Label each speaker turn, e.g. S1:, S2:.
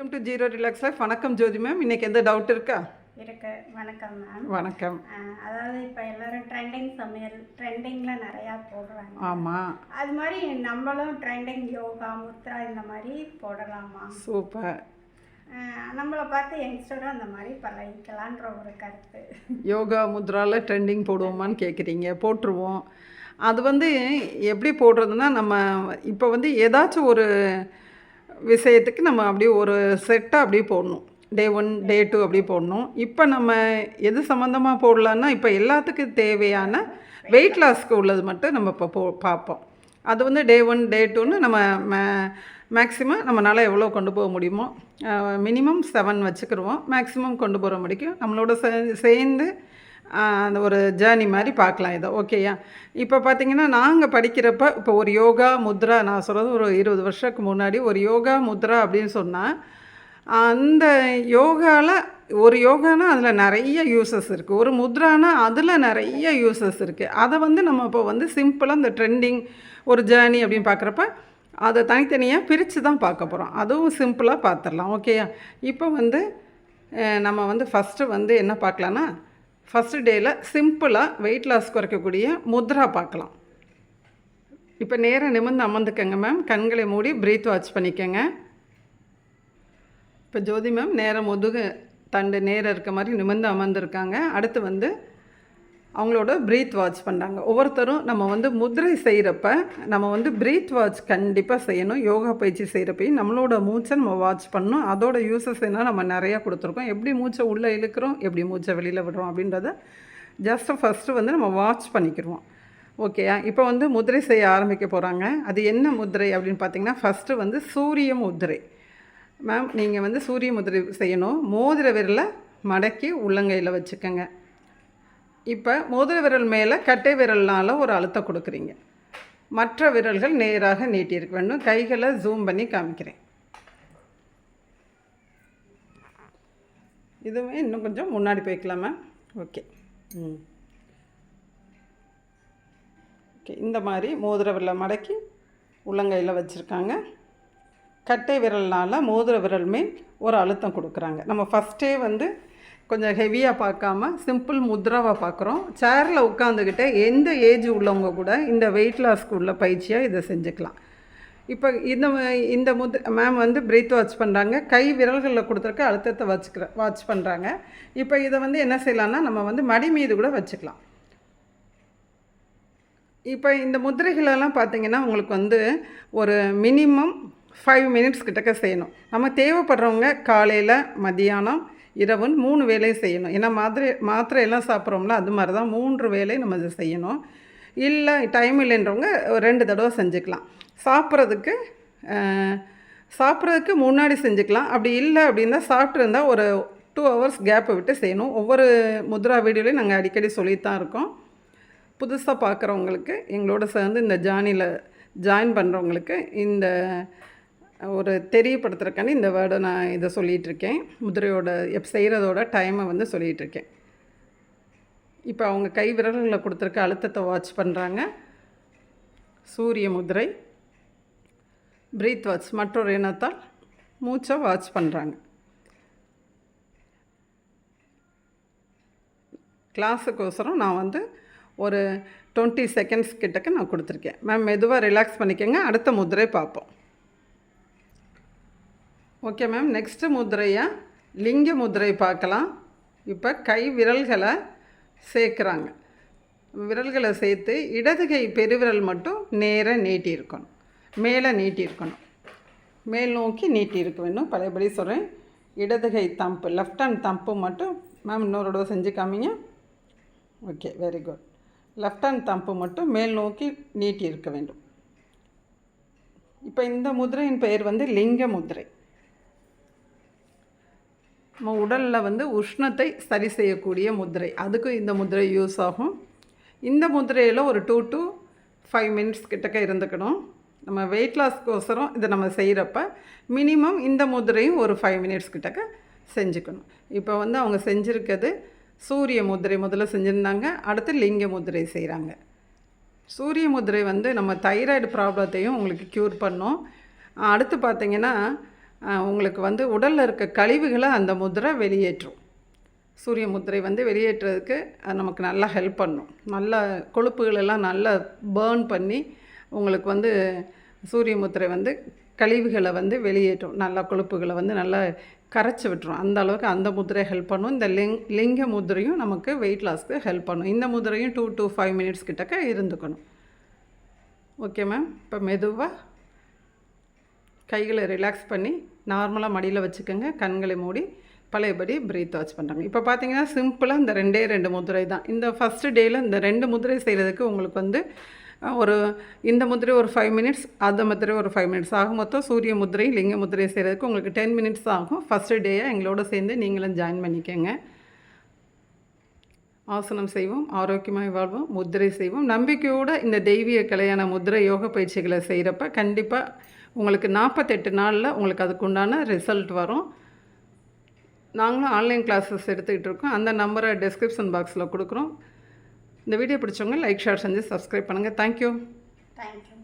S1: Welcome to zero relax life வணக்கம் ஜோதி ma'am இன்னைக்கு எந்த டவுட் இருக்கா?
S2: இருக்கு. வணக்கம் மேம்
S1: வணக்கம்.
S2: அதாவது இப்போ எல்லாரும் ட்ரெண்டிங் சமையல் ட்ரெண்டிங்கில் நிறையா போடுறாங்க.
S1: ஆமாம்
S2: அது மாதிரி நம்மளும் ட்ரெண்டிங் யோகா முத்ரா இந்த மாதிரி போடலாமா?
S1: சூப்பர்.
S2: நம்மளை பார்த்து யங்ஸ்டரும் அந்த மாதிரி பழகிக்கலான்ற ஒரு கருத்து.
S1: யோகா முத்ராவில் ட்ரெண்டிங் போடுவோமான்னு கேட்குறீங்க போட்டுருவோம். அது வந்து எப்படி போடுறதுன்னா நம்ம இப்போ வந்து ஏதாச்சும் ஒரு விஷயத்துக்கு நம்ம அப்படியே ஒரு செட்டாக அப்படியே போடணும். டே ஒன் டே டூ அப்படி போடணும். இப்போ நம்ம எது சம்மந்தமாக போடலான்னா இப்போ எல்லாத்துக்கும் தேவையான வெயிட் லாஸ்க்கு உள்ளது மட்டும் நம்ம இப்போ போ பார்ப்போம். அது வந்து டே ஒன் டே டூன்னு நம்ம மே மேக்ஸிமம் நம்மளால் எவ்வளோ கொண்டு போக முடியுமோ மினிமம் செவன் வச்சுக்கிருவோம். மேக்ஸிமம் கொண்டு போகிற முடிக்கும். நம்மளோட சே சேர்ந்து அந்த ஒரு ஜேர்னி மாதிரி பார்க்கலாம் இதை. ஓகேயா இப்போ பார்த்தீங்கன்னா நாங்கள் படிக்கிறப்ப இப்போ ஒரு யோகா முத்ரா நான் சொல்கிறது ஒரு இருபது வருஷத்துக்கு முன்னாடி ஒரு யோகா முத்ரா அப்படின்னு சொன்னால் அந்த யோகாவில் ஒரு யோகானா அதில் நிறைய யூசஸ் இருக்குது ஒரு முத்ரானா அதில் நிறைய யூசஸ் இருக்குது அதை வந்து நம்ம இப்போ வந்து சிம்பிளாக இந்த ட்ரெண்டிங் ஒரு ஜேர்னி அப்படின்னு பார்க்குறப்ப அதை தனித்தனியாக பிரித்து தான் பார்க்க போகிறோம் அதுவும் சிம்பிளாக பார்த்துடலாம் ஓகேயா இப்போ வந்து நம்ம வந்து ஃபஸ்ட்டு வந்து என்ன பார்க்கலான்னா ஃபஸ்ட்டு டேயில் சிம்பிளாக வெயிட் லாஸ் குறைக்கக்கூடிய முத்ரா பார்க்கலாம். இப்போ நேராக நிமிர்ந்து அமர்ந்துக்கங்க மேம் கண்களை மூடி ப்ரீத் வாட்ச் பண்ணிக்கங்க. இப்போ ஜோதி மேம் நேரம் முதுகு தண்டு நேரம் இருக்க மாதிரி நிமிர்ந்து அமர்ந்துருக்காங்க. அடுத்து வந்து அவங்களோட ப்ரீத் வாட்ச் பண்ணுறாங்க ஒவ்வொருத்தரும் நம்ம வந்து முதிரை செய்கிறப்ப நம்ம வந்து ப்ரீத் வாட்ச் கண்டிப்பாக செய்யணும். யோகா பயிற்சி செய்கிறப்பையும் நம்மளோட மூச்சை நம்ம வாட்ச் பண்ணணும். அதோட யூசஸ் என்ன நம்ம நிறையா கொடுத்துருக்கோம். எப்படி மூச்சை உள்ளே இழுக்கிறோம் எப்படி மூச்சை வெளியில் விடுறோம் அப்படின்றத ஜஸ்ட்டு ஃபஸ்ட்டு வந்து நம்ம வாட்ச் பண்ணிக்கிடுவோம். ஓகேயா இப்போ வந்து முதிரை செய்ய ஆரம்பிக்க போகிறாங்க அது என்ன முதிரை அப்படின்னு பார்த்தீங்கன்னா ஃபஸ்ட்டு வந்து சூரிய முதிரை. மேம் நீங்கள் வந்து சூரிய முதிரை செய்யணும். மோதிர விரலை மடக்கி உள்ளங்கையில் வச்சுக்கோங்க. இப்போ மோதிர விரல் மேலே கட்டை விரல்னால ஒரு அழுத்தம் கொடுக்குறீங்க. மற்ற விரல்கள் நேராக நீட்டியிருக்க. வேணும் கைகளை ஜூம் பண்ணி காமிக்கிறேன். இதுவே இன்னும் கொஞ்சம் முன்னாடி போய்க்கலாமா? ஓகே. ம். ஓகே இந்த மாதிரி மோதிர விரலை மடக்கி உள்ளங்கையில் வச்சுருக்காங்க. கட்டை விரல்னால மோதிர விரல் மேல் ஒரு அழுத்தம் கொடுக்குறாங்க. நம்ம ஃபஸ்ட்டே வந்து கொஞ்சம் ஹெவியாக பார்க்காம சிம்பிள் முத்ராவாக பார்க்குறோம். சேரில் உட்காந்துக்கிட்டே எந்த ஏஜ் உள்ளவங்க கூட இந்த வெயிட் லாஸ்க்கு உள்ள பயிற்சியாக இதை செஞ்சுக்கலாம். இப்போ இந்த இந்த முத் மேம் வந்து பிரீத் வாட்ச் பண்ணுறாங்க கை விரல்களில் கொடுத்துருக்க அழுத்தத்தை வச்சுக்கிற வாட்ச் பண்ணுறாங்க இப்போ இதை வந்து என்ன செய்யலாம்னா நம்ம வந்து மடி மீது கூட வச்சுக்கலாம். இப்போ இந்த முத்திரைகளெல்லாம் பார்த்தீங்கன்னா உங்களுக்கு வந்து ஒரு மினிமம் ஃபைவ் மினிட்ஸ் கிட்டக்க செய்யணும். நம்ம தேவைப்படுறவங்க காலையில் மதியானம் இரவுன்னு மூணு வேலையும் செய்யணும். ஏன்னா மாத்திரை மாத்திரையெல்லாம் சாப்பிட்றோம்ல அது மாதிரி தான் மூன்று வேலை நம்ம இதை செய்யணும். இல்லை டைம் இல்லைன்றவங்க ஒரு ரெண்டு தடவை செஞ்சுக்கலாம். சாப்பிட்றதுக்கு சாப்பிட்றதுக்கு முன்னாடி செஞ்சுக்கலாம். அப்படி இல்லை அப்படின்னா சாப்பிட்ருந்தா ஒரு டூ ஹவர்ஸ் கேப்பை விட்டு செய்யணும். ஒவ்வொரு முத்ரா வீடியோலையும் நாங்கள் அடிக்கடி சொல்லித்தான் இருக்கோம். புதுசாக பார்க்குறவங்களுக்கு எங்களோட சேர்ந்து இந்த ஜானியில் ஜாயின் பண்ணுறவங்களுக்கு இந்த ஒரு தெரியப்படுத்துறக்காண்டி இந்த வேர்டை நான் இதை சொல்லிகிட்ருக்கேன். முதிரையோட எப் செய்கிறதோட டைமை வந்து சொல்லிகிட்ருக்கேன். இப்போ அவங்க கை விரல்களை கொடுத்துருக்க அழுத்தத்தை வாட்ச் பண்ணுறாங்க. சூரிய முதிரை பிரீத் வாட்ச் மற்றொரு இனத்தால் மூச்சை வாட்ச் பண்ணுறாங்க. கிளாஸுக்கோசரம் நான் வந்து ஒரு டுவெண்ட்டி செகண்ட்ஸ் கிட்டக்க நான் கொடுத்துருக்கேன். மேம் மெதுவாக ரிலாக்ஸ் பண்ணிக்கோங்க. அடுத்த முதிரை பார்ப்போம். ஓகே மேம் நெக்ஸ்ட்டு முதிரையாக லிங்க முதிரை பார்க்கலாம். இப்போ கை விரல்களை சேர்க்குறாங்க. விரல்களை சேர்த்து இடது கை பெருவிரல் மட்டும் நேராக நீட்டி இருக்கணும். மேலே நீட்டி இருக்கணும். மேல் நோக்கி நீட்டி இருக்க வேண்டும். பழையபடி சொல்கிறேன் இடது கை தம்பு லெஃப்ட் ஹேண்ட் தம்பு மட்டும் மேம் இன்னொரு தடவை செஞ்சு காமிங்க. Okay very good left hand thumb மட்டும் மேல் நோக்கி நீட்டி இருக்க வேண்டும். இப்போ இந்த முதிரையின் பெயர் வந்து லிங்க முதிரை. நம்ம உடலில் வந்து உஷ்ணத்தை சரி செய்யக்கூடிய முதிரை. அதுக்கும் இந்த முதிரை யூஸ் ஆகும். இந்த முதிரையில் ஒரு டூ டு ஃபைவ் மினிட்ஸ் கிட்டக்க இருந்துக்கணும். நம்ம வெயிட் லாஸ்க்கோசரம் இதை நம்ம செய்கிறப்ப மினிமம் இந்த முதிரையும் ஒரு ஃபைவ் மினிட்ஸ் கிட்டக்க செஞ்சுக்கணும். இப்போ வந்து அவங்க செஞ்சுருக்கிறது சூரிய முதிரை முதல்ல செஞ்சுருந்தாங்க. அடுத்து லிங்க முதிரை செய்கிறாங்க சூரிய முதிரை வந்து நம்ம தைராய்டு ப்ராப்ளத்தையும் உங்களுக்கு க்யூர் பண்ணும். அடுத்து பார்த்திங்கன்னா உங்களுக்கு வந்து உடலில் இருக்க கழிவுகளை அந்த முதிரை வெளியேற்றும். சூரிய முதிரை வந்து வெளியேற்றுறதுக்கு அது நமக்கு நல்லா ஹெல்ப் பண்ணும். நல்ல கொழுப்புகளெல்லாம் நல்லா பேர்ன் பண்ணி உங்களுக்கு வந்து சூரிய முத்திரை வந்து கழிவுகளை வந்து வெளியேற்றும். நல்லா கொழுப்புகளை வந்து நல்லா கரைச்சி விட்டுரும். அந்த அளவுக்கு அந்த முதிரை ஹெல்ப் பண்ணும். இந்த லிங் லிங்க முதிரையும் நமக்கு வெயிட் லாஸ்க்கு ஹெல்ப் பண்ணும். இந்த முதிரையும் டூ டு ஃபைவ் மினிட்ஸ் கிட்டக்க இருந்துக்கணும். ஓகே மேம் இப்போ மெதுவாக கைகளை ரிலாக்ஸ் பண்ணி நார்மலாக மடியில் வச்சுக்கோங்க. கண்களை மூடி பழையபடி பிரீத் வாட்ச் பண்ணுறாங்க இப்போ பார்த்தீங்கன்னா சிம்பிளாக இந்த ரெண்டே ரெண்டு முதிரை தான். இந்த ஃபஸ்ட்டு டேயில் இந்த ரெண்டு முதிரை செய்கிறதுக்கு உங்களுக்கு வந்து ஒரு இந்த முதிரை ஒரு ஃபைவ் மினிட்ஸ் அந்த முதிரை ஒரு ஃபைவ் மினிட்ஸ் ஆகும் மொத்தம் சூரிய முதிரை லிங்க முதிரை செய்கிறதுக்கு உங்களுக்கு டென் மினிட்ஸ் ஆகும். ஃபஸ்ட்டு டேயாக எங்களோட சேர்ந்து நீங்களும் ஜாயின் பண்ணிக்கோங்க. ஆசனம் செய்வோம் ஆரோக்கியமாக வாழ்வோம் முதிரை செய்வோம். நம்பிக்கையோடு இந்த தெய்வீக கலையான முதிரை யோக பயிற்சிகளை செய்கிறப்ப கண்டிப்பாக உங்களுக்கு நாற்பத்தெட்டு நாளில் உங்களுக்கு அதுக்குண்டான ரிசல்ட் வரும். நாங்களும் ஆன்லைன் கிளாஸஸ் எடுத்துக்கிட்டு இருக்கோம். அந்த நம்பரை டிஸ்கிரிப்ஷன் பாக்ஸில் கொடுக்குறோம். இந்த வீடியோ பிடிச்சவங்க லைக் ஷேர் செஞ்சு சப்ஸ்கிரைப் பண்ணுங்கள் தேங்க்யூ
S2: தேங்க்யூ